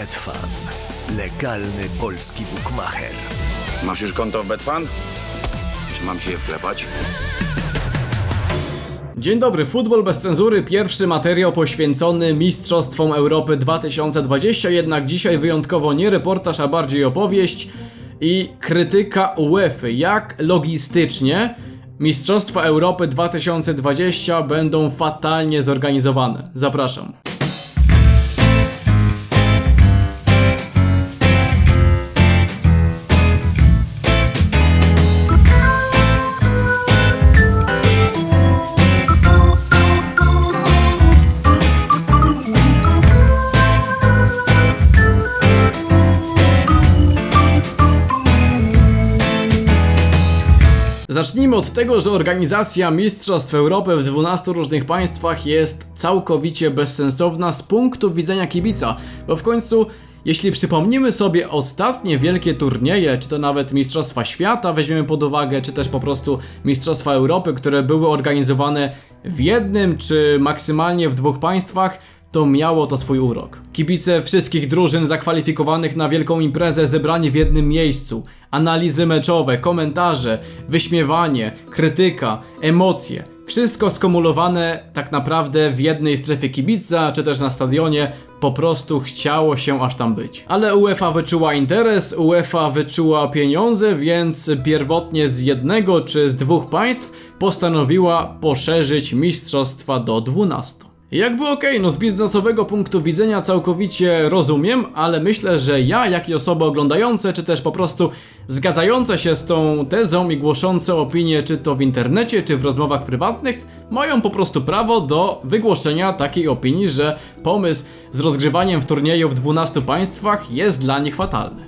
Betfan. Legalny polski bukmacher. Masz już konto w Betfan? Czy mam ci je wklepać? Dzień dobry, Futbol bez cenzury, pierwszy materiał poświęcony Mistrzostwom Europy 2020, jednak dzisiaj wyjątkowo nie reportaż, a bardziej opowieść i krytyka UEFA, jak logistycznie Mistrzostwa Europy 2020 będą fatalnie zorganizowane. Zapraszam. Zacznijmy od tego, że organizacja Mistrzostw Europy w 12 różnych państwach jest całkowicie bezsensowna z punktu widzenia kibica, bo w końcu jeśli przypomnimy sobie ostatnie wielkie turnieje, czy to nawet Mistrzostwa Świata weźmiemy pod uwagę, czy też po prostu Mistrzostwa Europy, które były organizowane w jednym czy maksymalnie w dwóch państwach, to miało to swój urok. Kibice wszystkich drużyn zakwalifikowanych na wielką imprezę zebrani w jednym miejscu. Analizy meczowe, komentarze, wyśmiewanie, krytyka, emocje. Wszystko skumulowane tak naprawdę w jednej strefie kibica, czy też na stadionie. Po prostu chciało się aż tam być. Ale UEFA wyczuła interes, UEFA wyczuła pieniądze, więc pierwotnie z jednego czy z dwóch państw postanowiła poszerzyć mistrzostwa do 12. Jakby okej, no z biznesowego punktu widzenia całkowicie rozumiem, ale myślę, że ja, jak i osoby oglądające, czy też po prostu zgadzające się z tą tezą i głoszące opinie, czy to w internecie, czy w rozmowach prywatnych, mają po prostu prawo do wygłoszenia takiej opinii, że pomysł z rozgrywaniem w turnieju w 12 państwach jest dla nich fatalny.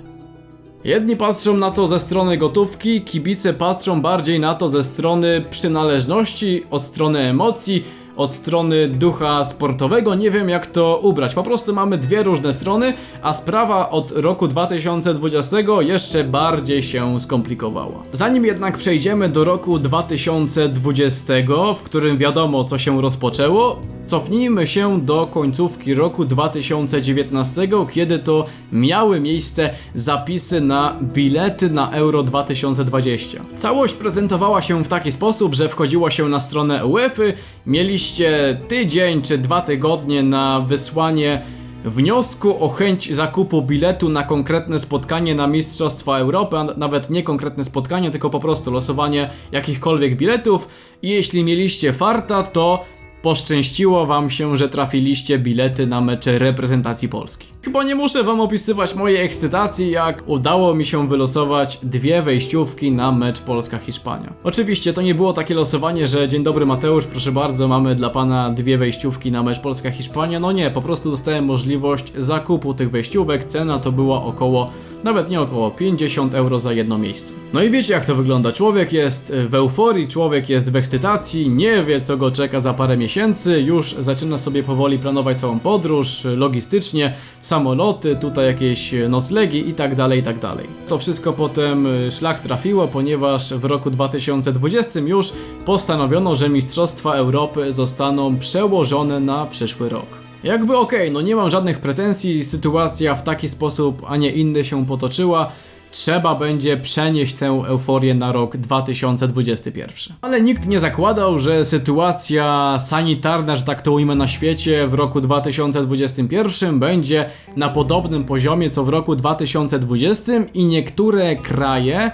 Jedni patrzą na to ze strony gotówki, kibice patrzą bardziej na to ze strony przynależności, od strony emocji, od strony ducha sportowego. Nie wiem jak to ubrać. Po prostu mamy dwie różne strony, a sprawa od roku 2020 jeszcze bardziej się skomplikowała. Zanim jednak przejdziemy do roku 2020, w którym wiadomo co się rozpoczęło, cofnijmy się do końcówki roku 2019, kiedy to miały miejsce zapisy na bilety na Euro 2020. Całość prezentowała się w taki sposób, że wchodziło się na stronę UEFA, mieliście tydzień czy dwa tygodnie na wysłanie wniosku o chęć zakupu biletu na konkretne spotkanie na Mistrzostwa Europy, a nawet nie konkretne spotkanie, tylko po prostu losowanie jakichkolwiek biletów i jeśli mieliście farta, to poszczęściło wam się, że trafiliście bilety na mecze reprezentacji Polski. Chyba nie muszę wam opisywać mojej ekscytacji, jak udało mi się wylosować dwie wejściówki na mecz Polska-Hiszpania. Oczywiście to nie było takie losowanie, że dzień dobry Mateusz, proszę bardzo, mamy dla pana dwie wejściówki na mecz Polska-Hiszpania. No nie, po prostu dostałem możliwość zakupu tych wejściówek, cena to była około nawet nie około 50 euro za jedno miejsce. No i wiecie jak to wygląda. Człowiek jest w euforii, człowiek jest w ekscytacji, nie wie co go czeka za parę miesięcy, już zaczyna sobie powoli planować całą podróż, logistycznie, samoloty, tutaj jakieś noclegi i tak dalej, i tak dalej. To wszystko potem y, szlak trafiło, ponieważ w roku 2020 już postanowiono, że Mistrzostwa Europy zostaną przełożone na przyszły rok. Jakby okej, no nie mam żadnych pretensji, sytuacja w taki sposób, a nie inny się potoczyła. Trzeba będzie przenieść tę euforię na rok 2021. Ale nikt nie zakładał, że sytuacja sanitarna, że tak to ujmę na świecie, w roku 2021 będzie na podobnym poziomie co w roku 2020 i niektóre kraje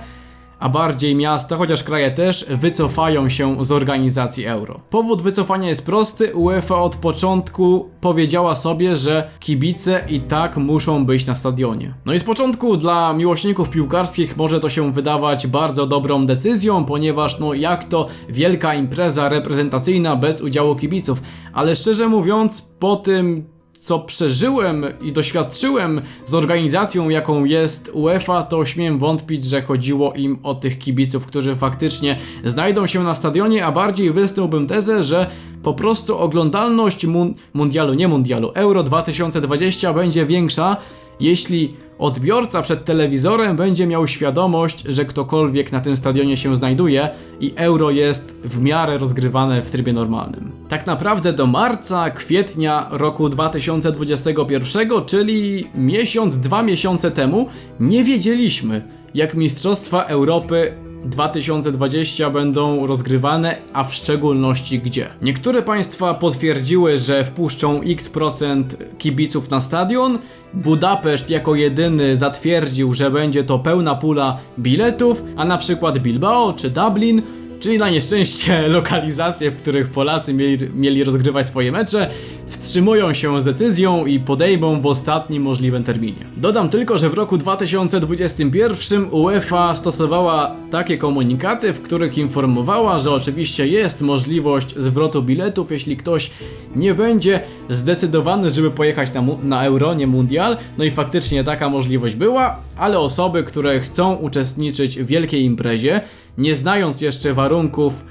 a bardziej miasta, chociaż kraje też, wycofają się z organizacji euro. Powód wycofania jest prosty. UEFA od początku powiedziała sobie, że kibice i tak muszą być na stadionie. No i z początku dla miłośników piłkarskich może to się wydawać bardzo dobrą decyzją, ponieważ no jak to wielka impreza reprezentacyjna bez udziału kibiców, ale szczerze mówiąc po tym co przeżyłem i doświadczyłem z organizacją, jaką jest UEFA, to śmiem wątpić, że chodziło im o tych kibiców, którzy faktycznie znajdą się na stadionie, a bardziej wysnułbym tezę, że po prostu oglądalność mun mundialu, nie mundialu, Euro 2020 będzie większa, jeśli odbiorca przed telewizorem będzie miał świadomość, że ktokolwiek na tym stadionie się znajduje i euro jest w miarę rozgrywane w trybie normalnym. Tak naprawdę do marca, kwietnia roku 2021, czyli miesiąc, dwa miesiące temu, nie wiedzieliśmy, jak Mistrzostwa Europy 2020 będą rozgrywane, a w szczególności gdzie. Niektóre państwa potwierdziły, że wpuszczą x procent kibiców na stadion. Budapeszt jako jedyny zatwierdził, że będzie to pełna pula biletów, a na przykład Bilbao czy Dublin Czyli na nieszczęście lokalizacje, w których Polacy mieli, mieli rozgrywać swoje mecze, wstrzymują się z decyzją i podejmą w ostatnim możliwym terminie. Dodam tylko, że w roku 2021 UEFA stosowała takie komunikaty, w których informowała, że oczywiście jest możliwość zwrotu biletów, jeśli ktoś nie będzie zdecydowany, żeby pojechać na, na Euro, nie Mundial. No i faktycznie taka możliwość była, ale osoby, które chcą uczestniczyć w wielkiej imprezie, nie znając jeszcze warunków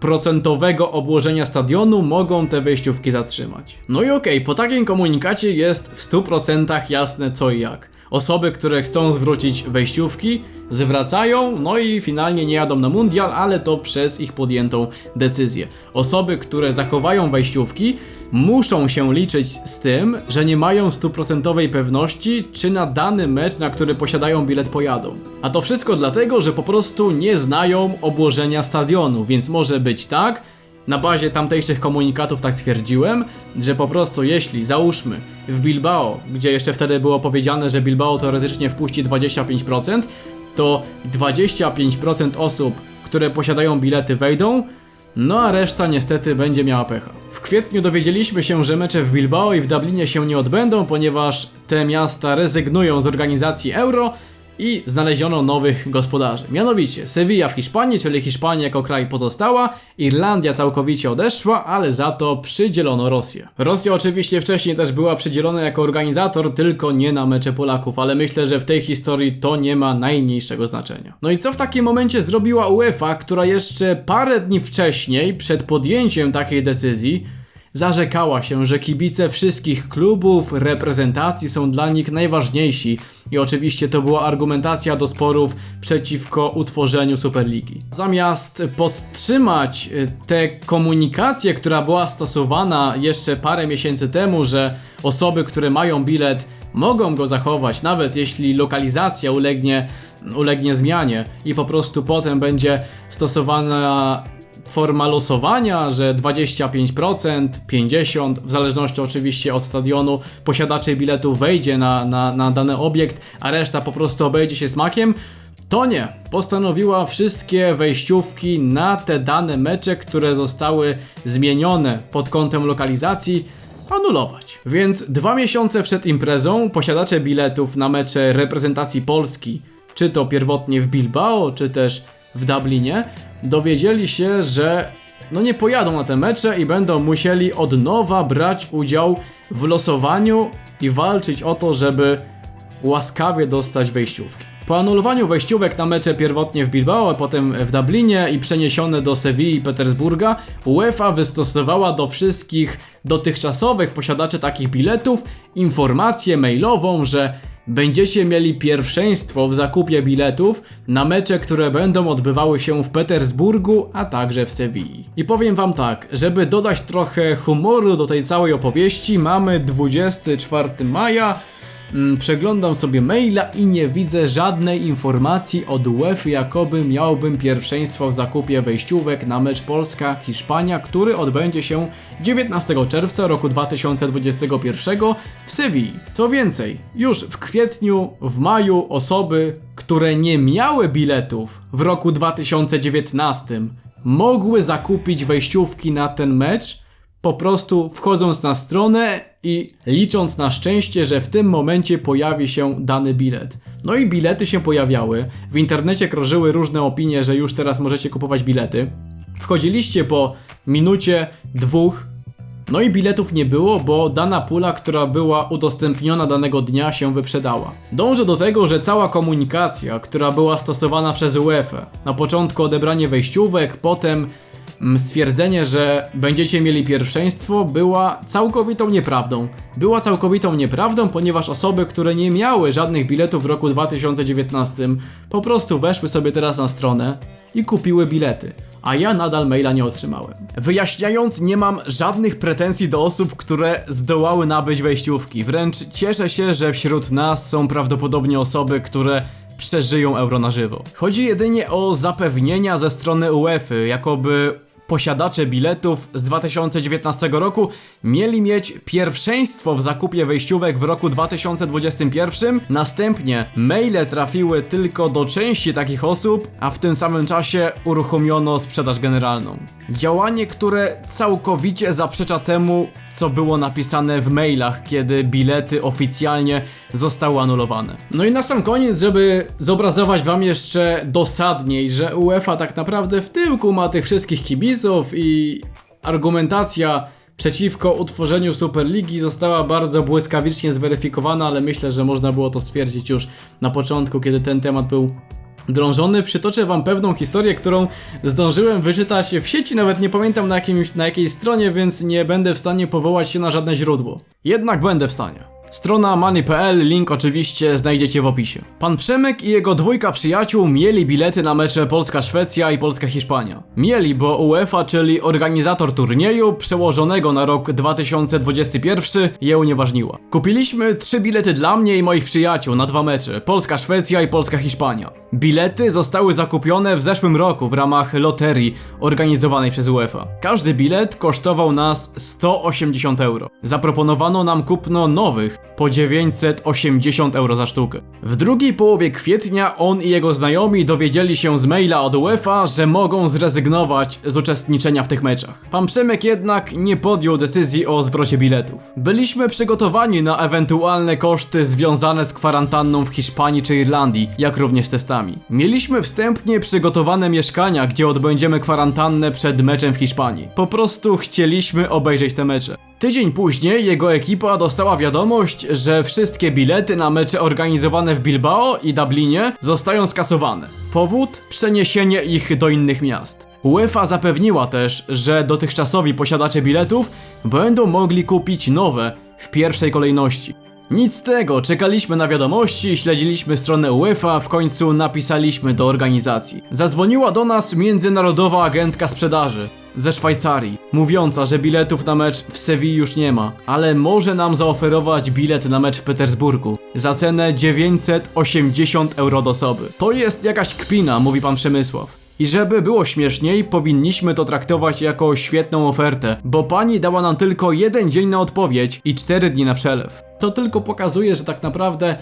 procentowego obłożenia stadionu, mogą te wejściówki zatrzymać. No i okej, po takim komunikacie jest w 100% jasne co i jak. Osoby, które chcą zwrócić wejściówki, zwracają, no i finalnie nie jadą na mundial, ale to przez ich podjętą decyzję. Osoby, które zachowają wejściówki, muszą się liczyć z tym, że nie mają stuprocentowej pewności, czy na dany mecz, na który posiadają bilet, pojadą. A to wszystko dlatego, że po prostu nie znają obłożenia stadionu, więc może być tak, na bazie tamtejszych komunikatów tak twierdziłem, że po prostu jeśli załóżmy w Bilbao, gdzie jeszcze wtedy było powiedziane, że Bilbao teoretycznie wpuści 25%, to 25% osób, które posiadają bilety wejdą, no a reszta niestety będzie miała pecha. W kwietniu dowiedzieliśmy się, że mecze w Bilbao i w Dublinie się nie odbędą, ponieważ te miasta rezygnują z organizacji Euro i znaleziono nowych gospodarzy. Mianowicie Sevilla w Hiszpanii, czyli Hiszpania jako kraj pozostała, Irlandia całkowicie odeszła, ale za to przydzielono Rosję. Rosja oczywiście wcześniej też była przydzielona jako organizator, tylko nie na mecze Polaków, ale myślę, że w tej historii to nie ma najmniejszego znaczenia. No i co w takim momencie zrobiła UEFA, która jeszcze parę dni wcześniej, przed podjęciem takiej decyzji, Zarzekała się, że kibice wszystkich klubów, reprezentacji są dla nich najważniejsi i oczywiście to była argumentacja do sporów przeciwko utworzeniu Superligi. Zamiast podtrzymać y, tę komunikację, która była stosowana jeszcze parę miesięcy temu, że osoby, które mają bilet mogą go zachować, nawet jeśli lokalizacja ulegnie, ulegnie zmianie i po prostu potem będzie stosowana forma losowania, że 25%, 50%, w zależności oczywiście od stadionu, posiadaczy biletu wejdzie na, na, na dany obiekt, a reszta po prostu obejdzie się smakiem. To nie. Postanowiła wszystkie wejściówki na te dane mecze, które zostały zmienione pod kątem lokalizacji, anulować. Więc dwa miesiące przed imprezą posiadacze biletów na mecze reprezentacji Polski, czy to pierwotnie w Bilbao, czy też w Dublinie, dowiedzieli się, że no nie pojadą na te mecze i będą musieli od nowa brać udział w losowaniu i walczyć o to, żeby łaskawie dostać wejściówki. Po anulowaniu wejściówek na mecze pierwotnie w Bilbao, a potem w Dublinie i przeniesione do Sewilli i Petersburga, UEFA wystosowała do wszystkich dotychczasowych posiadaczy takich biletów informację mailową, że będziecie mieli pierwszeństwo w zakupie biletów na mecze, które będą odbywały się w Petersburgu, a także w Sewilli. I powiem wam tak, żeby dodać trochę humoru do tej całej opowieści, mamy 24 maja, Przeglądam sobie maila i nie widzę żadnej informacji od UEFA, jakoby miałbym pierwszeństwo w zakupie wejściówek na mecz Polska-Hiszpania, który odbędzie się 19 czerwca roku 2021 w Sewilli. Co więcej, już w kwietniu, w maju osoby, które nie miały biletów w roku 2019 mogły zakupić wejściówki na ten mecz, po prostu wchodząc na stronę i licząc na szczęście, że w tym momencie pojawi się dany bilet. No i bilety się pojawiały. W internecie krążyły różne opinie, że już teraz możecie kupować bilety. Wchodziliście po minucie, dwóch, no i biletów nie było, bo dana pula, która była udostępniona danego dnia się wyprzedała. Dążę do tego, że cała komunikacja, która była stosowana przez UEFA, na początku odebranie wejściówek, potem stwierdzenie, że będziecie mieli pierwszeństwo była całkowitą nieprawdą. Była całkowitą nieprawdą, ponieważ osoby, które nie miały żadnych biletów w roku 2019 po prostu weszły sobie teraz na stronę i kupiły bilety. A ja nadal maila nie otrzymałem. Wyjaśniając, nie mam żadnych pretensji do osób, które zdołały nabyć wejściówki. Wręcz cieszę się, że wśród nas są prawdopodobnie osoby, które przeżyją euro na żywo. Chodzi jedynie o zapewnienia ze strony UEFA, jakoby posiadacze biletów z 2019 roku mieli mieć pierwszeństwo w zakupie wejściówek w roku 2021. Następnie maile trafiły tylko do części takich osób, a w tym samym czasie uruchomiono sprzedaż generalną. Działanie, które całkowicie zaprzecza temu, co było napisane w mailach, kiedy bilety oficjalnie zostały anulowane. No i na sam koniec, żeby zobrazować wam jeszcze dosadniej, że UEFA tak naprawdę w tyłku ma tych wszystkich kibiców i argumentacja przeciwko utworzeniu Superligi została bardzo błyskawicznie zweryfikowana, ale myślę, że można było to stwierdzić już na początku, kiedy ten temat był drążony. Przytoczę wam pewną historię, którą zdążyłem wyczytać w sieci, nawet nie pamiętam na, jakimś, na jakiej stronie, więc nie będę w stanie powołać się na żadne źródło. Jednak będę w stanie. Strona money.pl, link oczywiście znajdziecie w opisie. Pan Przemek i jego dwójka przyjaciół mieli bilety na mecze Polska-Szwecja i Polska-Hiszpania. Mieli, bo UEFA, czyli organizator turnieju przełożonego na rok 2021 je unieważniła. Kupiliśmy trzy bilety dla mnie i moich przyjaciół na dwa mecze, Polska-Szwecja i Polska-Hiszpania. Bilety zostały zakupione w zeszłym roku w ramach loterii organizowanej przez UEFA. Każdy bilet kosztował nas 180 euro. Zaproponowano nam kupno nowych po 980 euro za sztukę. W drugiej połowie kwietnia on i jego znajomi dowiedzieli się z maila od UEFA, że mogą zrezygnować z uczestniczenia w tych meczach. Pan Przemek jednak nie podjął decyzji o zwrocie biletów. Byliśmy przygotowani na ewentualne koszty związane z kwarantanną w Hiszpanii czy Irlandii, jak również testami. Mieliśmy wstępnie przygotowane mieszkania, gdzie odbędziemy kwarantannę przed meczem w Hiszpanii. Po prostu chcieliśmy obejrzeć te mecze. Tydzień później jego ekipa dostała wiadomość, że wszystkie bilety na mecze organizowane w Bilbao i Dublinie zostają skasowane. Powód? Przeniesienie ich do innych miast. UEFA zapewniła też, że dotychczasowi posiadacze biletów będą mogli kupić nowe w pierwszej kolejności. Nic z tego, czekaliśmy na wiadomości, śledziliśmy stronę UEFA, w końcu napisaliśmy do organizacji. Zadzwoniła do nas międzynarodowa agentka sprzedaży ze Szwajcarii, mówiąca, że biletów na mecz w Sewilli już nie ma, ale może nam zaoferować bilet na mecz w Petersburgu za cenę 980 euro do osoby. To jest jakaś kpina, mówi pan Przemysław. I żeby było śmieszniej, powinniśmy to traktować jako świetną ofertę, bo pani dała nam tylko jeden dzień na odpowiedź i cztery dni na przelew. To tylko pokazuje, że tak naprawdę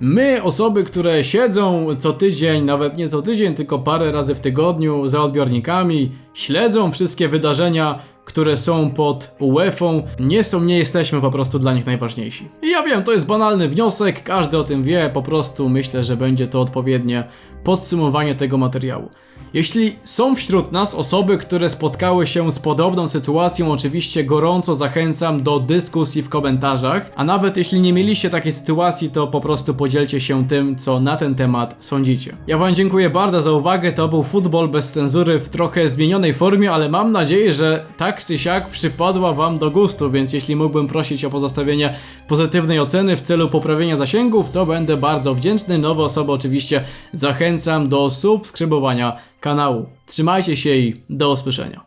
my, osoby, które siedzą co tydzień, nawet nie co tydzień, tylko parę razy w tygodniu za odbiornikami, śledzą wszystkie wydarzenia, które są pod UEFA, nie są, nie jesteśmy po prostu dla nich najważniejsi. I ja wiem, to jest banalny wniosek, każdy o tym wie, po prostu myślę, że będzie to odpowiednie podsumowanie tego materiału. Jeśli są wśród nas osoby, które spotkały się z podobną sytuacją, oczywiście gorąco zachęcam do dyskusji w komentarzach, a nawet jeśli nie mieliście takiej sytuacji, to po prostu podzielcie się tym, co na ten temat sądzicie. Ja wam dziękuję bardzo za uwagę, to był futbol bez cenzury w trochę zmienionej formie, ale mam nadzieję, że tak czy siak przypadła wam do gustu, więc jeśli mógłbym prosić o pozostawienie pozytywnej oceny w celu poprawienia zasięgów, to będę bardzo wdzięczny. Nowe osoby oczywiście zachęcam do subskrybowania kanału. Trzymajcie się i do usłyszenia.